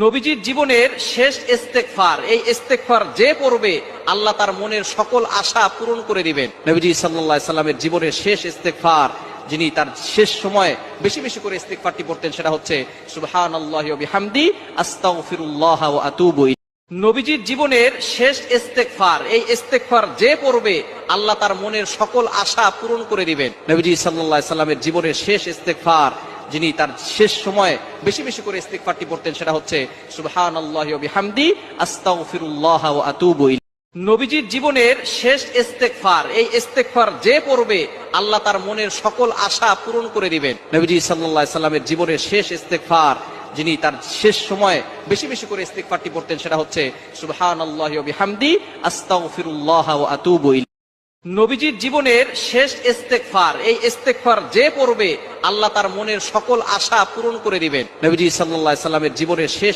নবীজির জীবনের শেষ ইস্তেকফার এই ইস্তেকফার যে পড়বে, আল্লাহ তার মনের সকল আশা পূরণ করে দিবেন। নবীজি সাল্লাল্লাহু সাল্লামের জীবনের শেষ ইস্তেকফার যিনি তার শেষ সময় বেশি বেশি করে ইস্তেকফারটি পড়তেন, সেটা হচ্ছে নবীজির জীবনের শেষ ইস্তেকফার এই ইস্তেকফার যে পড়বে, আল্লাহ তার মনের সকল আশা পূরণ করে দিবেন। নবীজি সাল্লাল্লাহু সাল্লামের জীবনের শেষ ইস্তেকফার যিনি তার শেষ সময় বেশি বেশি করে ইস্তেকফারটি পড়তেন, সেটা হচ্ছে ওয়া বিহামদি, আস্তাগফিরুল্লাহ ওয়া আতুবু নবীজির জীবনের শেষ ইস্তেকফার এই ইস্তেকফার যে পড়বে, আল্লাহ তার মনের সকল আশা পূরণ করে দিবেন নবীজি সাল্লাল্লাহু সাল্লামের জীবনের শেষ ইস্তেকফার যিনি তার শেষ সময় বেশি বেশি করে ইস্তেকফারটি পড়তেন, সেটা হচ্ছে, সুবহানাল্লাহি ওয়া বিহামদি, আস্তাগফিরুল্লাহ ওয়া আতুবু। নবীজির জীবনের শেষ ইস্তেকফার এই ইস্তেকফার যে পড়বে, আল্লাহ তার মনের সকল আশা পূরণ করে দিবেন। নবীজি সাল্লা সাল্লামের জীবনের শেষ